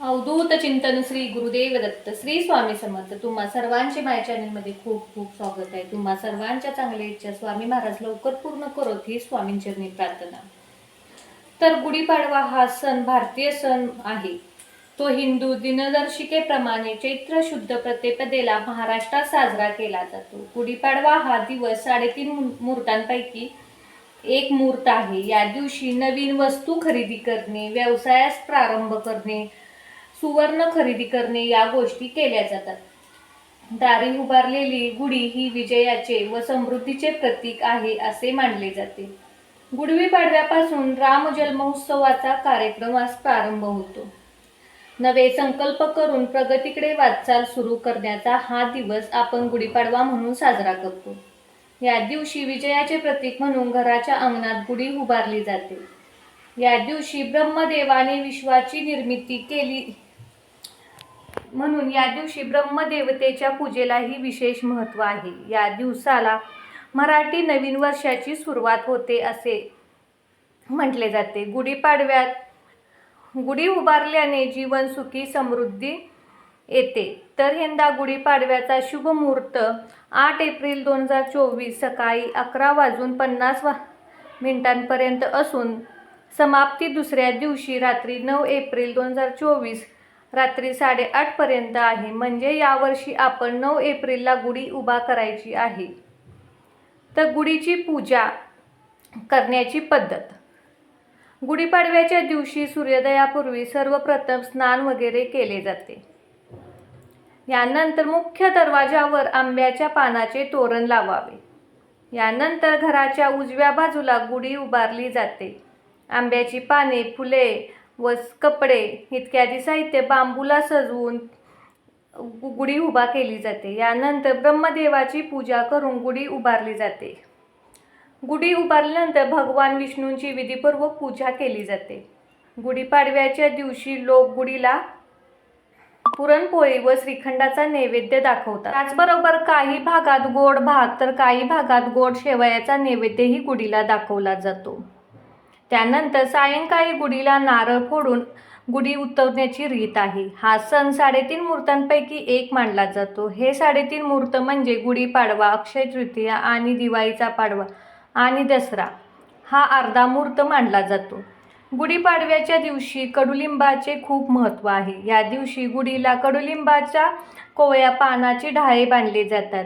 अवधूत चिंतन श्री गुरुदेव दत्त श्री स्वामी समर्थ. तुम्हा सर्वांचे माझ्या चॅनलमध्ये खूप खूप स्वागत आहे. तुम्हा सर्वांच्या चांगल्या इच्छा स्वामी महाराज लवकर पूर्ण करोत ही स्वामींचरणी प्रार्थना. तर गुढीपाडवा हा सण भारतीय सण आहे. तो हिंदू दिनदर्शिकेप्रमाणे चैत्र शुद्ध प्रतिपदेला महाराष्ट्रात साजरा केला जातो. गुढीपाडवा हा दिवस साडेतीन मुहूर्तांपैकी एक मुहूर्त आहे. या दिवशी नवीन वस्तू खरेदी करणे व्यवसायास प्रारंभ करणे सुवर्ण खरेदी करणे या गोष्टी केल्या जातात. दारी उभारलेली गुढी ही विजयाचे व समृद्धीचे प्रतीक आहे असे मानले जाते. गुढवी पाडव्यापासून राम जन्मोत्सवाचा कार्यक्रमास प्रारंभ होतो. नवे संकल्प करून प्रगतीकडे वाटचाल सुरू करण्याचा हा दिवस आपण गुढीपाडवा म्हणून साजरा करतो. या दिवशी विजयाचे प्रतीक म्हणून घराच्या अंगणात गुढी उभारली जाते. या दिवशी ब्रह्मदेवाने विश्वाची निर्मिती केली म्हणून या दिवशी ब्रह्मदेवतेच्या पूजेलाही विशेष महत्त्व आहे. या दिवसाला मराठी नवीन वर्षाची सुरुवात होते असे म्हटले जाते. गुढीपाडव्यात गुढी उभारल्याने जीवन सुखी समृद्धी येते. तर यंदा गुढीपाडव्याचा शुभ मुहूर्त आठ एप्रिल दोन हजार चोवीस सकाळी अकरा वाजून पन्नास वा मिनिटांपर्यंत असून समाप्ती दुसऱ्या दिवशी रात्री नऊ एप्रिल दोन हजार चोवीस रात्री साडेआठपर्यंत आहे. म्हणजे यावर्षी आपण नऊ एप्रिलला गुढी उभा करायची आहे. तर गुढीची पूजा करण्याची पद्धत. गुढीपाडव्याच्या दिवशी सूर्योदयापूर्वी सर्वप्रथम स्नान वगैरे केले जाते. यानंतर मुख्य दरवाजावर आंब्याच्या पानाचे तोरण लावावे. यानंतर घराच्या उजव्या बाजूला गुढी उभारली जाते. आंब्याची पाने फुले व कपडे इत्यादी साहित्य बांबूला सजवून गुढी उभा केली जाते. यानंतर ब्रह्मदेवाची पूजा करून गुढी उभारली जाते. गुढी उभारल्यानंतर भगवान विष्णूंची विधीपूर्वक पूजा केली जाते. गुढीपाडव्याच्या दिवशी लोक गुढीला पुरणपोळी व श्रीखंडाचा नैवेद्य दाखवतात. त्याचबरोबर काही भागात गोड भात तर काही भागात गोड शेवयाचा नैवेद्यही गुढीला दाखवला जातो. त्यानंतर सायंकाळी गुढीला नारळ फोडून गुढी उतरवण्याची रीत आहे. हा सण साडेतीन मुहूर्तांपैकी एक मानला जातो. हे साडेतीन मुहूर्त म्हणजे गुढीपाडवा अक्षय तृतीया आणि दिवाळीचा पाडवा आणि दसरा. हा अर्धा मुहूर्त मानला जातो. गुढीपाडव्याच्या दिवशी कडुलिंबाचे खूप महत्त्व आहे. या दिवशी गुढीला कडुलिंबाच्या कोवळ्या पानाची ढाळे बांधले जातात.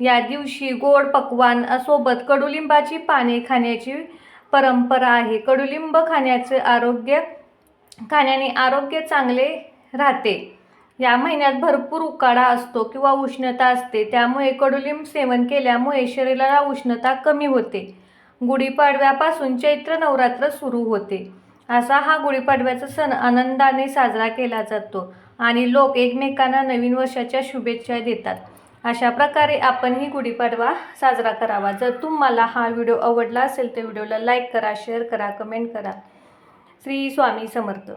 या दिवशी गोड पकवान सोबत कडुलिंबाची पाने खाण्याची परंपरा आहे. कडुलिंब खाण्याचे आरोग्य खाण्याने आरोग्य चांगले राहते. या महिन्यात भरपूर उकाडा असतो किंवा उष्णता असते. त्यामुळे कडुलिंब सेवन केल्यामुळे शरीराला उष्णता कमी होते. गुढीपाडव्यापासून चैत्र नवरात्र सुरू होते. असा हा गुढीपाडव्याचा सण आनंदाने साजरा केला जातो आणि लोक एकमेकांना नवीन वर्षाच्या शुभेच्छा देतात. अशा प्रकारे आपणही गुढीपाडवा साजरा करावा. जर तुम्हाला हा व्हिडिओ आवडला असेल तर व्हिडिओला लाईक करा शेअर करा कमेंट करा. श्री स्वामी समर्थ.